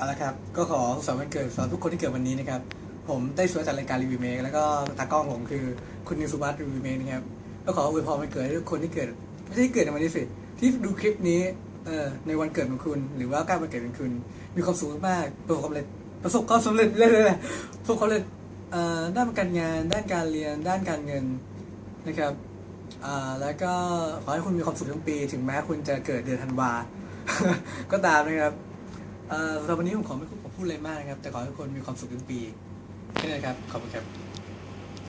สุขสันต์วันเกิดสำหรับทุกคนที่เกิดวันนี้นะครับ ผมได้สวยจากรายการรีวิวเมกแล้วก็ตากล้องผมคือคุณนิวสุวัสดิ์รีวิวเมกนะครับ ก็ขออวยพรวันเกิดให้ทุกคนที่เกิดไม่ใช่ที่เกิดในวันนี้สิที่ดูคลิปนี้เอ่อในวันเกิดของคุณ หรือว่าใกล้วันเกิดของคุณ มีความสุขมากประสบความสำเร็จประสบความสำเร็จเรื่อยๆประสบความสำเร็จเอ่อด้านการงาน ด้านการเรียน ด้านการเงินนะครับอ่าแล้วก็ขอให้คุณมีความสุขทั้งปี ถึงแม้คุณจะเกิดเดือนธันวา ก็ตามนะครับ เอ่อสำหรับวันนี้ผมขอไม่พูดอะไรมากนะครับ แต่ขอให้ทุกคนมีความสุขทั้งปีแค่นั้นครับ ขอบคุณครับ